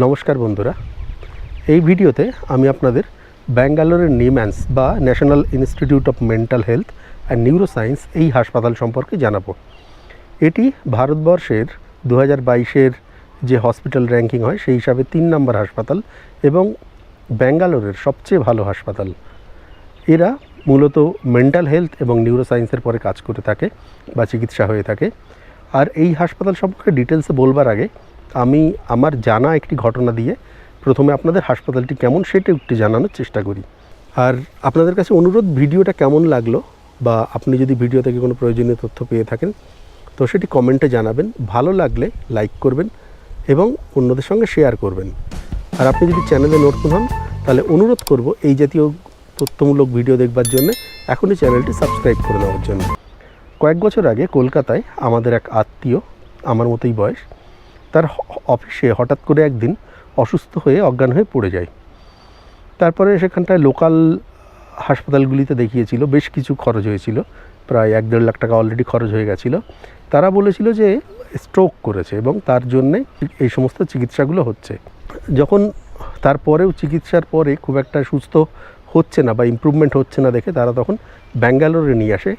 নমস্কার বন্ধুরা। এই ভিডিওতে আমি আপনাদের ব্যাঙ্গালোরের নিম্যান্স বা national institute of mental health and neuroscience এই হাসপাতাল সম্পর্কে জানাব। এটি ভারতবর্ষের দু হাজার বাইশের যে হসপিটাল র্যাঙ্কিং হয়, সেই হিসাবে তিন নম্বর হাসপাতাল এবং ব্যাঙ্গালোরের সবচেয়ে ভালো হাসপাতাল। এরা মূলত মেন্টাল হেলথ এবং নিউরোসায়েন্সের পরে কাজ করে থাকে বা চিকিৎসা হয়ে থাকে। আর এই হাসপাতাল সম্পর্কে ডিটেলসে বলবার আগে আমি আমার জানা একটি ঘটনা দিয়ে প্রথমে আপনাদের হাসপাতালটি কেমন সেটা একটু জানানোর চেষ্টা করি। আর আপনাদের কাছে অনুরোধ, ভিডিওটা কেমন লাগল বা আপনি যদি ভিডিও থেকে কোনো প্রয়োজনীয় তথ্য পেয়ে থাকেন, তো সেটি কমেন্টে জানাবেন। ভালো লাগলে লাইক করবেন এবং অন্যদের সঙ্গে শেয়ার করবেন। আর আপনি যদি চ্যানেলে নতুন হন, তাহলে অনুরোধ করব এই জাতীয় তথ্যমূলক ভিডিও দেখবার জন্য এখনই চ্যানেলটি সাবস্ক্রাইব করে নেওয়ার জন্য। কয়েক বছর আগে কলকাতায় আমাদের এক আত্মীয়, আমার মতোই বয়স তার অফিসে হঠাৎ করে একদিন অসুস্থ হয়ে, অজ্ঞান হয়ে পড়ে যায়। তারপরে সেখানটায় লোকাল হাসপাতালগুলিতে দেখিয়েছিল, বেশ কিছু খরচ হয়েছিল, প্রায় এক দেড় লাখ টাকা অলরেডি খরচ হয়ে গেছিল। তারা বলেছিল যে স্ট্রোক করেছে এবং তার জন্যে এই সমস্ত চিকিৎসাগুলো হচ্ছে। যখন তারপরেও চিকিৎসার পরে খুব একটা সুস্থ হচ্ছে না বা ইমপ্রুভমেন্ট হচ্ছে না দেখে তারা তখন ব্যাঙ্গালোরে নিয়ে আসে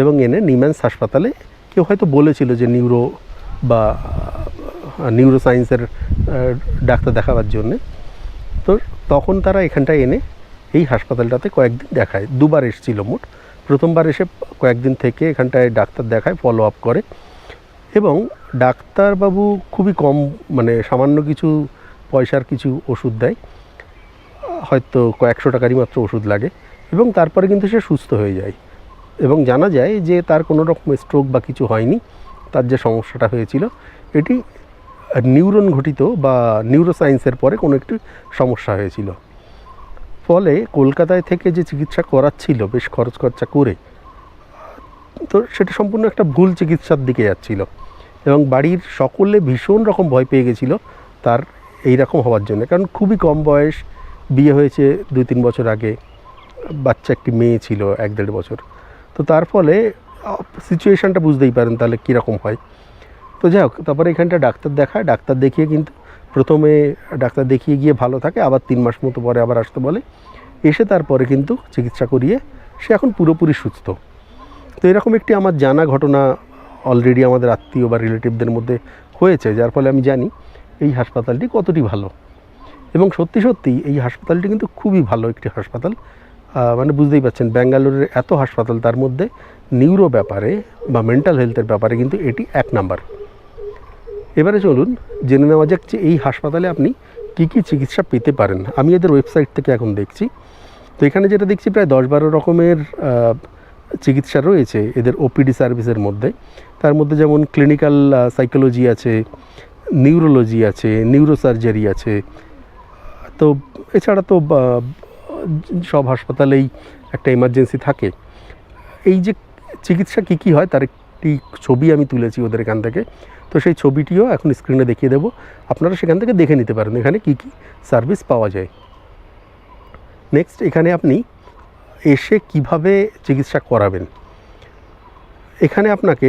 এবং এনে নিম্যান্স হাসপাতালে কেউ হয়তো বলেছিল যে নিউরো বা নিউরো সায়েন্সের ডাক্তার দেখাবার জন্যে। তো তখন তারা এখানটায় এনে এই হাসপাতালটাতে কয়েকদিন দেখায়। দুবার এসেছিল মোট। প্রথমবার এসে কয়েকদিন থেকে এখানটায় ডাক্তার দেখায় ফলো আপ করে। এবং ডাক্তারবাবু খুবই কম মানে সামান্য কিছু পয়সার কিছু ওষুধ দেয়। হয়তো কয়েকশো টাকারই মাত্র ওষুধ লাগে। এবং তারপরে কিন্তু সে সুস্থ হয়ে যায়। এবং জানা যায় যে তার কোনো রকম স্ট্রোক বা কিছু হয়নি। তার যে সমস্যাটা হয়েছিল, এটি নিউরন ঘটিত বা নিউরোসায়েন্সের পরে কোনো একটি সমস্যা হয়েছিল। ফলে কলকাতায় থেকে যে চিকিৎসা করাচ্ছিল, বেশ খরচ খরচা করে, তো সেটা সম্পূর্ণ একটা ভুল চিকিৎসার দিকে যাচ্ছিল এবং বাড়ির সকলে ভীষণ রকম ভয় পেয়ে গেছিল তার এই রকম হওয়ার জন্য। কারণ খুবই কম বয়স, বিয়ে হয়েছে দুই তিন বছর আগে, বাচ্চা একটি মেয়ে ছিল, এক দেড় বছর। তো তার ফলে সিচুয়েশানটা বুঝতেই পারেন তাহলে কীরকম হয়। তো যাই হোক, তারপরে এখানটা ডাক্তার দেখায়, ডাক্তার দেখিয়ে কিন্তু প্রথমে ডাক্তার দেখিয়ে গিয়ে ভালো থাকে, আবার তিন মাস মতো পরে আবার আসতে বলে। এসে তারপরে কিন্তু চিকিৎসা করিয়ে সে এখন পুরোপুরি সুস্থ। তো এরকম একটি আমার জানা ঘটনা অলরেডি আমাদের আত্মীয় বা রিলেটিভদের মধ্যে হয়েছে, যার ফলে আমি জানি এই হাসপাতালটি কতটি ভালো। এবং সত্যি সত্যি এই হাসপাতালটি কিন্তু খুবই ভালো একটি হাসপাতাল। মানে বুঝতেই পারছেন, ব্যাঙ্গালোরের এত হাসপাতাল, তার মধ্যে নিউরো ব্যাপারে বা মেন্টাল হেলথের ব্যাপারে কিন্তু এটি এক নাম্বার এবারে চলুন জেনে নেওয়া যাক যে এই হাসপাতালে আপনি কী কী চিকিৎসা পেতে পারেন। আমি এদের ওয়েবসাইট থেকে এখন দেখছি। তো এখানে যেটা দেখছি প্রায় দশ বারো রকমের চিকিৎসা রয়েছে এদের ওপিডি সার্ভিসের মধ্যে। তার মধ্যে যেমন ক্লিনিক্যাল সাইকোলজি আছে, নিউরোলজি আছে, নিউরোসার্জারি আছে। তো এছাড়া তো সব হাসপাতালেই একটা এমার্জেন্সি থাকে। এই যে চিকিৎসা কী কী হয় তার একটি ছবি আমি তুলেছি ওদের এখান থেকে। তো সেই ছবিটিও এখন স্ক্রিনে দেখিয়ে দেবো। আপনারা সেখান থেকে দেখে নিতে পারেন এখানে কী কী সার্ভিস পাওয়া যায়। নেক্সট এখানে আপনি এসে কীভাবে চিকিৎসা করাবেন। এখানে আপনাকে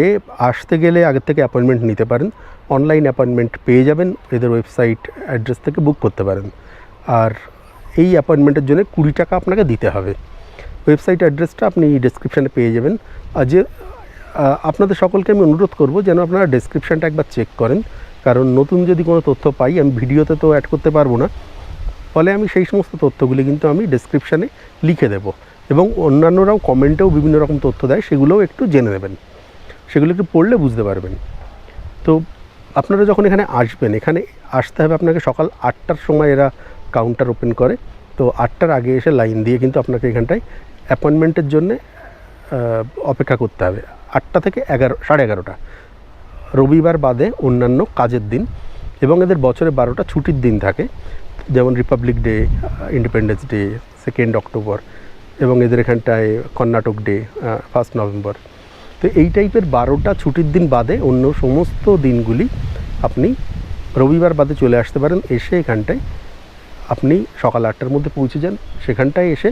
আসতে গেলে আগের থেকে অ্যাপয়েন্টমেন্ট নিতে পারেন। অনলাইন অ্যাপয়েন্টমেন্ট পেয়ে যাবেন, এদের ওয়েবসাইট অ্যাড্রেস থেকে বুক করতে পারেন। আর এই অ্যাপয়েন্টমেন্টের জন্য কুড়ি টাকা আপনাকে দিতে হবে। ওয়েবসাইট অ্যাড্রেসটা আপনি ডেসক্রিপশানে পেয়ে যাবেন। আর যে আপনাদের সকলকে আমি অনুরোধ করব যেন আপনারা ডেসক্রিপশানটা একবার চেক করেন। কারণ নতুন যদি কোনো তথ্য পাই, আমি ভিডিওতে তো অ্যাড করতে পারব না। ফলে আমি সেই সমস্ত তথ্যগুলি কিন্তু আমি ডেসক্রিপশানে লিখে দেব এবং অন্যান্যরাও কমেন্টেও বিভিন্ন রকম তথ্য দেয়, সেগুলোও একটু জেনে নেবেন। সেগুলো একটু পড়লে বুঝতে পারবেন। তো আপনারা যখন এখানে আসবেন, এখানে আসতে হবে আপনাকে সকাল আটটার সময় এরা কাউন্টার ওপেন করে। তো আটটার আগে এসে লাইন দিয়ে কিন্তু আপনাকে এখানটায় অ্যাপয়েন্টমেন্টের জন্যে অপেক্ষা করতে হবে। আটটা থেকে এগারো, সাড়ে এগারোটা। রবিবার বাদে অন্যান্য কাজের দিন এবং এদের বছরে বারোটা ছুটির দিন থাকে। যেমন republic day independence day second October এবং এদের এখানটায় কর্ণাটক ডে ফার্স্ট নভেম্বর তো এই টাইপের বারোটা ছুটির দিন বাদে অন্য সমস্ত দিনগুলি আপনি রবিবার বাদে চলে আসতে পারেন। এসে এখানটায় আপনি সকাল আটটার মধ্যে পৌঁছে যান। সেখানটায় এসে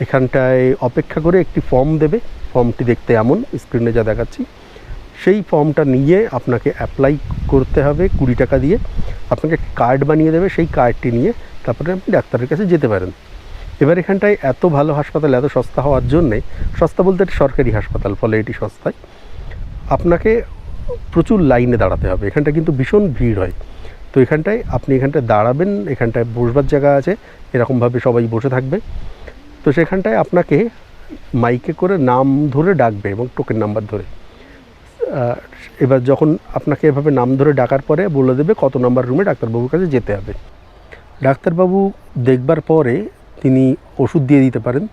এখানটায় অপেক্ষা করে একটি ফর্ম দেবে। ফর্মটি দেখতে এমন স্ক্রিনে যা দেখাচ্ছি। সেই ফর্মটা নিয়ে আপনাকে অ্যাপ্লাই করতে হবে কুড়ি টাকা দিয়ে। আপনাকে কার্ড বানিয়ে দেবে, সেই কার্ডটি নিয়ে তারপরে আপনি ডাক্তারের কাছে যেতে পারেন। এবার এখানটায় এত ভালো হাসপাতাল, এত সস্তা হওয়ার জন্যে, সস্তা বলতে এটা সরকারি হাসপাতাল, ফলে এটি সস্তায়। আপনাকে প্রচুর লাইনে দাঁড়াতে হবে। এখানটা কিন্তু ভীষণ ভিড় হয়। তো এখানটায় আপনি এখানটায় দাঁড়াবেন, এখানটায় বসবার জায়গা আছে। এরকমভাবে সবাই বসে থাকবে। তো সেখানটায় আপনাকে মাইকে করে নাম ধরে ডাকবে এবং টোকেন নাম্বার ধরে। এবার যখন আপনাকে এভাবে নাম ধরে ডাকার পরে বলে দেবে কত নাম্বার রুমে ডাক্তারবাবুর কাছে যেতে হবে। ডাক্তারবাবু দেখবার পরে তিনি ওষুধ দিয়ে দিতে পারেন।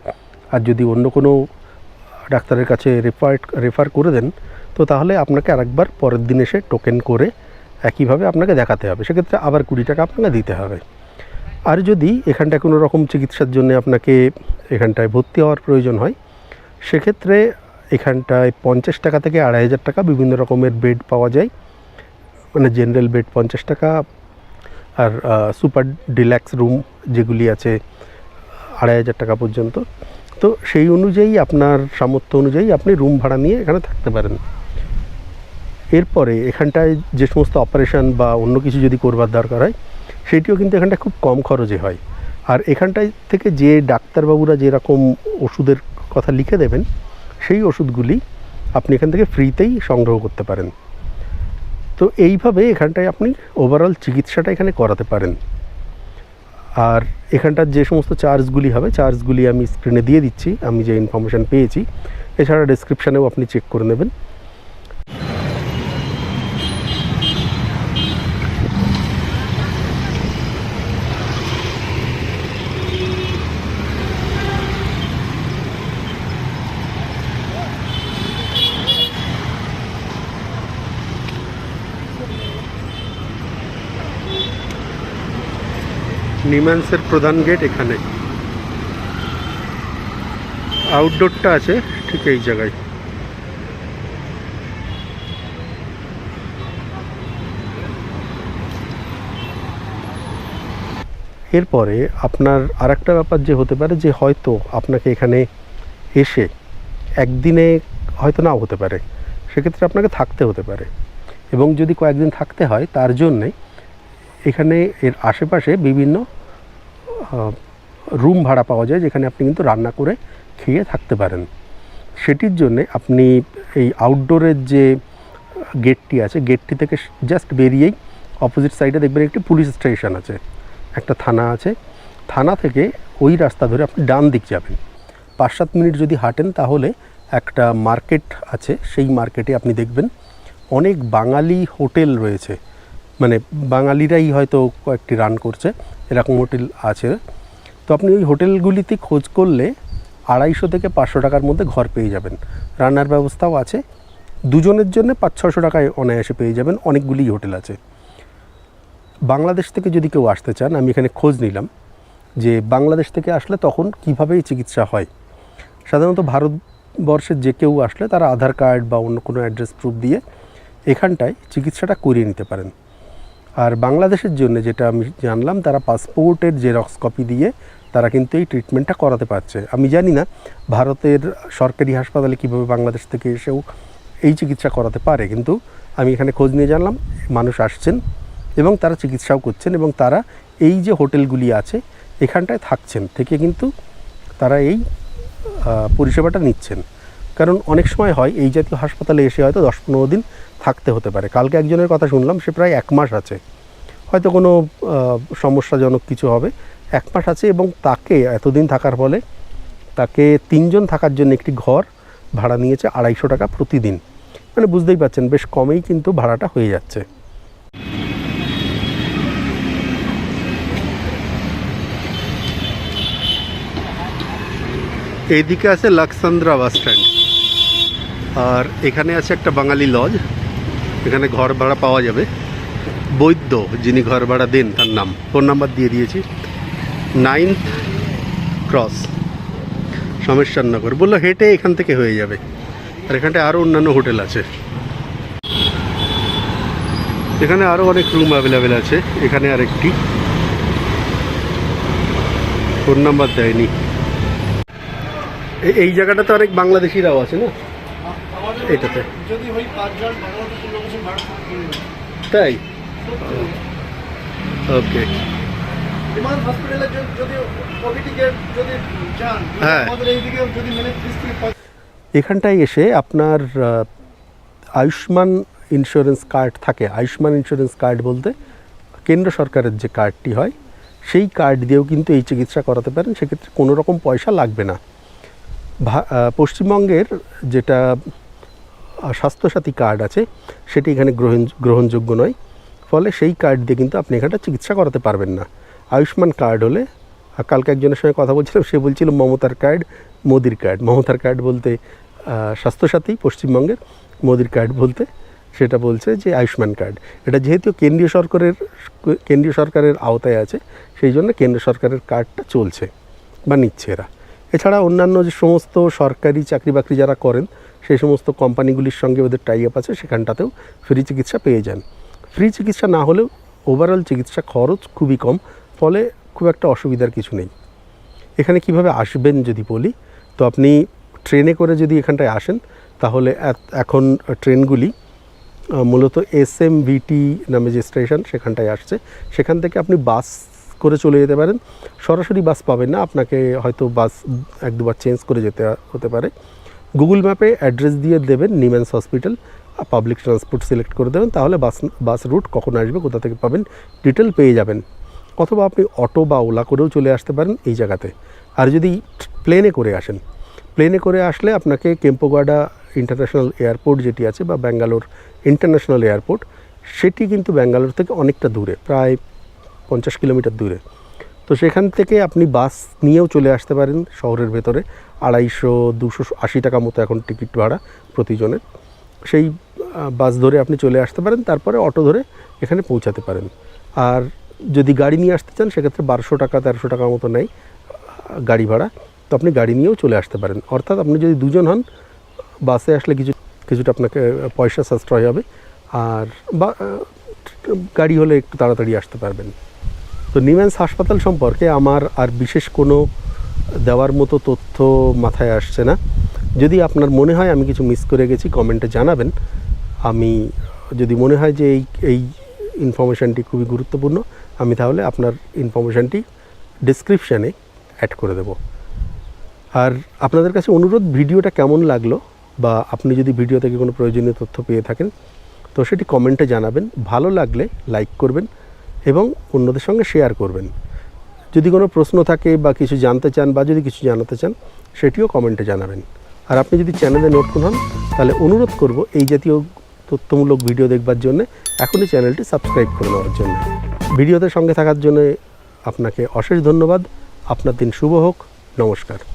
আর যদি অন্য কোনো ডাক্তারের কাছে রেফার রেফার করে দেন, তো তাহলে আপনাকে আরেকবার পরের দিন এসে টোকেন করে একইভাবে আপনাকে দেখাতে হবে। সেক্ষেত্রে আবার কুড়ি টাকা আপনাকে দিতে হবে। আর যদি এখানটায় কোনো রকম চিকিৎসার জন্য আপনাকে এখানটায় ভর্তি হওয়ার প্রয়োজন হয়। সেক্ষেত্রে এখানটায় পঞ্চাশ টাকা থেকে আড়াই হাজার টাকা বিভিন্ন রকমের বেড পাওয়া যায়। মানে জেনারেল বেড পঞ্চাশ টাকা আর সুপার ডিল্যাক্স রুম যেগুলি আছে, আড়াই হাজার টাকা পর্যন্ত। তো সেই অনুযায়ী আপনার সামর্থ্য অনুযায়ী আপনি রুম ভাড়া নিয়ে এখানে থাকতে পারেন। এরপরে এখানটায় যে সমস্ত অপারেশন বা অন্য কিছু যদি করবার দরকার হয়, সেটিও কিন্তু এখানটায় খুব কম খরচে হয়। আর এখানটায় থেকে যে ডাক্তারবাবুরা যেরকম ওষুধের কথা লিখে দেবেন, সেই ওষুধগুলি আপনি এখান থেকে ফ্রিতেই সংগ্রহ করতে পারেন। তো এইভাবে এখানটায় আপনি ওভারঅল চিকিৎসাটা এখানে করাতে পারেন। আর এখানটার যে সমস্ত চার্জগুলি হবে চার্জগুলি আমি স্ক্রিনে দিয়ে দিচ্ছি, আমি যে ইনফরমেশান পেয়েছি, এছাড়া ডেসক্রিপশানেও আপনি চেক করে নেবেন। নিম্যান্সের প্রধান গেট এখানে। আউটডোরটা আছে, ঠিক এই জায়গায়। এরপরে আপনার আর একটা ব্যাপার যে হতে পারে যে হয়তো আপনাকে এখানে এসে একদিনে হয়তো নাও হতে পারে। সেক্ষেত্রে আপনাকে থাকতে হতে পারে। এবং যদি কয়েকদিন থাকতে হয়, তার জন্যে এখানে এর আশেপাশে বিভিন্ন রুম ভাড়া পাওয়া যায় যেখানে আপনি কিন্তু রান্না করে খেয়ে থাকতে পারেন। সেটির জন্যে আপনি এই আউটডোরের যে গেটটি আছে গেটটি থেকে জাস্ট বেরিয়েই অপোজিট সাইডে দেখবেন একটি পুলিশ স্টেশন আছে। একটা থানা আছে। থানা থেকে ওই রাস্তা ধরে আপনি ডান দিক যাবেন। পাঁচ সাত মিনিট যদি হাঁটেন তাহলে একটা মার্কেট আছে। সেই মার্কেটে আপনি দেখবেন অনেক বাঙালি হোটেল রয়েছে। মানে বাঙালিরাই হয়তো কয়েকটি রান করছে, এরকম হোটেল আছে। তো আপনি ওই হোটেলগুলিতে খোঁজ করলে আড়াইশো থেকে পাঁচশো টাকার মধ্যে ঘর পেয়ে যাবেন। রান্নার ব্যবস্থাও আছে। দুজনের জন্য পাঁচ ছশো টাকায় অনায়াসে পেয়ে যাবেন, অনেকগুলি হোটেল আছে। বাংলাদেশ থেকে যদি কেউ আসতে চান, আমি এখানে খোঁজ নিলাম যে বাংলাদেশ থেকে আসলে তখন কীভাবে চিকিৎসা হয়। সাধারণত ভারতবর্ষের যে কেউ আসলে তারা আধার কার্ড বা অন্য কোনো অ্যাড্রেস প্রুফ দিয়ে এখানটায় চিকিৎসাটা করিয়ে নিতে পারেন। আর বাংলাদেশের জন্য যেটা আমি জানলাম, তারা পাসপোর্টের জেরক্স কপি দিয়ে তারা কিন্তু এই ট্রিটমেন্টটা করাতে পারছে। আমি জানি না ভারতের সরকারি হাসপাতালে কীভাবে বাংলাদেশ থেকে এসেও এই চিকিৎসা করাতে পারে, কিন্তু আমি এখানে খোঁজ নিয়ে জানলাম, মানুষ আসছেন এবং তারা চিকিৎসাও করছেন এবং তারা এই যে হোটেলগুলি আছে, এখানটায় থাকছেন, থেকে কিন্তু তারা এই পরিষেবাটা নিচ্ছেন। কারণ অনেক সময় হয়, এই জাতীয় হাসপাতালে এসে হয়তো দশ পনেরো দিন থাকতে হতে পারে। কালকে একজনের কথা শুনলাম, সে প্রায় এক মাস আছে। হয়তো কোনো সমস্যাজনক কিছু হবে। এক মাস আছে এবং তাকে এতদিন থাকার ফলে তাকে তিনজন থাকার জন্য একটি ঘর ভাড়া নিয়েছে আড়াইশো টাকা প্রতিদিন। মানে বুঝতেই পারছেন, বেশ কমেই কিন্তু ভাড়াটা হয়ে যাচ্ছে। এইদিকে আছে লাক্সান্দ্রা বাস স্ট্যান্ড। আর এখানে আছে একটা বাঙালি লজ। এখানে ঘর ভাড়া পাওয়া যাবে। বৈদ্য, যিনি ঘর ভাড়া দেন, তার নাম। ফোন নাম্বার দিয়ে দিয়েছি। নাইনথ ক্রস সমস্যানগর বলল, হেঁটে এখান থেকে হয়ে যাবে। আর এখানটায় আরও অন্যান্য হোটেল আছে। এখানে আরও অনেক রুম অ্যাভেলেবেল আছে। এখানে আরেকটি। ফোন নাম্বার দেয়নি। এই জায়গাটাতে অনেক বাংলাদেশিরাও আছে না? এটাতে যদি ওই পাঁচজন লোকেশন। তাই? ওকে। বিমান হসপিটালে যদি যদি যদি যান হ্যাঁ। আমাদের এইদিকে যদি মেনে এখানটায় এসে আপনার আয়ুষ্মান ইন্স্যুরেন্স কার্ড থাকে। আয়ুষ্মান ইন্স্যুরেন্স কার্ড বলতে কেন্দ্র সরকারের যে কার্ডটি হয় সেই কার্ড দিয়েও কিন্তু এই চিকিৎসা করাতে পারেন। সেক্ষেত্রে কোনো রকম পয়সা লাগবে না। ভা- পশ্চিমবঙ্গের যেটা স্বাস্থ্যসাথী কার্ড আছে, সেটি এখানে গ্রহণ গ্রহণযোগ্য নয়। ফলে সেই কার্ড দিয়ে কিন্তু আপনি এখানটা চিকিৎসা করাতে পারবেন না। আয়ুষ্মান কার্ড হলে কালকে একজনের সঙ্গে কথা বলছিলাম, সে বলছিল মমতার কার্ড মোদির কার্ড মমতার কার্ড বলতে স্বাস্থ্যসাথী পশ্চিমবঙ্গের, মোদির কার্ড বলতে সেটা বলছে যে আয়ুষ্মান কার্ড এটা যেহেতু কেন্দ্রীয় সরকারের কেন্দ্রীয় সরকারের আওতায় আছে, সেই জন্য কেন্দ্র সরকারের কার্ডটা চলছে বা নিচ্ছে এরা। এছাড়া অন্যান্য যে সমস্ত সরকারি চাকরি বাকরি যারা করেন সেই সমস্ত কোম্পানিগুলির সঙ্গে ওদের টাই আপ আছে, সেখানটাতেও ফ্রি চিকিৎসা পেয়ে যান। ফ্রি চিকিৎসা না হলেও ওভারঅল চিকিৎসা খরচ খুবই কম, ফলে খুব একটা অসুবিধার কিছু নেই। এখানে কীভাবে আসবেন যদি বলি, তো আপনি ট্রেনে করে যদি এখানটায় আসেন, তাহলে এখন ট্রেনগুলি মূলত এস এম ভিটি নামে যে স্টেশন সেখানটায় আসছে, সেখান থেকে আপনি বাস করে চলে যেতে পারেন। সরাসরি বাস পাবেন না, আপনাকে হয়তো বাস এক দুবার চেঞ্জ করে যেতে, হতে পারে। গুগল ম্যাপে অ্যাড্রেস দিয়ে দেবেন NIMHANS hospital public transport select করে দেবেন, তাহলে বাস বাস রুট কখন আসবে, কোথা থেকে পাবেন ডিটেল পেয়ে যাবেন। অথবা আপনি অটো বা ওলা করেও চলে আসতে পারেন এই জায়গাতে। আর যদি প্লেনে করে আসেন প্লেনে করে আসলে আপনাকে কেম্পোগাডা ইন্টারন্যাশনাল এয়ারপোর্ট যেটি আছে বা ব্যাঙ্গালোর ইন্টারন্যাশনাল এয়ারপোর্ট সেটি কিন্তু ব্যাঙ্গালোর থেকে অনেকটা দূরে, প্রায় পঞ্চাশ কিলোমিটার দূরে। তো সেখান থেকে আপনি বাস নিয়েও চলে আসতে পারেন শহরের ভেতরে। আড়াইশো, দুশো আশি টাকা মতো এখন টিকিট ভাড়া প্রতিজনের। সেই বাস ধরে আপনি চলে আসতে পারেন, তারপরে অটো ধরে এখানে পৌঁছাতে পারেন। আর যদি গাড়ি নিয়ে আসতে চান, সেক্ষেত্রে বারোশো টাকা, তেরোশো টাকা মতো নেয় গাড়ি ভাড়া। তো আপনি গাড়ি নিয়েও চলে আসতে পারেন। অর্থাৎ আপনি যদি দুজন হন, বাসে আসলে কিছু, কিছুটা আপনাকে পয়সা সাশ্রয় হবে। আর বা গাড়ি হলে একটু তাড়াতাড়ি আসতে পারবেন। তো নিমেন্স হাসপাতাল সম্পর্কে আমার আর বিশেষ কোনো দেওয়ার মতো তথ্য মাথায় আসছে না। যদি আপনার মনে হয় আমি কিছু মিস করে গেছি কমেন্টে জানাবেন। আমি যদি মনে হয় যে এই এই ইনফরমেশানটি খুবই গুরুত্বপূর্ণ, আমি তাহলে আপনার ইনফরমেশানটি ডিসক্রিপশানে অ্যাড করে দেবো। আর আপনাদের কাছে অনুরোধ, ভিডিওটা কেমন লাগল বা আপনি যদি ভিডিও থেকে কোনো প্রয়োজনীয় তথ্য পেয়ে থাকেন, তো সেটি কমেন্টে জানাবেন। ভালো লাগলে লাইক করবেন। এবং অন্যদের সঙ্গে শেয়ার করবেন। যদি কোনো প্রশ্ন থাকে বা কিছু জানতে চান বা যদি কিছু জানাতে চান, সেটিও কমেন্টে জানাবেন। আর আপনি যদি চ্যানেলে নতুন হন, তাহলে অনুরোধ করব এই জাতীয় তথ্যমূলক ভিডিও দেখবার জন্য এখনই চ্যানেলটি সাবস্ক্রাইব করে নেওয়ার জন্য। ভিডিওতে সঙ্গে থাকার জন্য আপনাকে অশেষ ধন্যবাদ। আপনার দিন শুভ হোক। নমস্কার।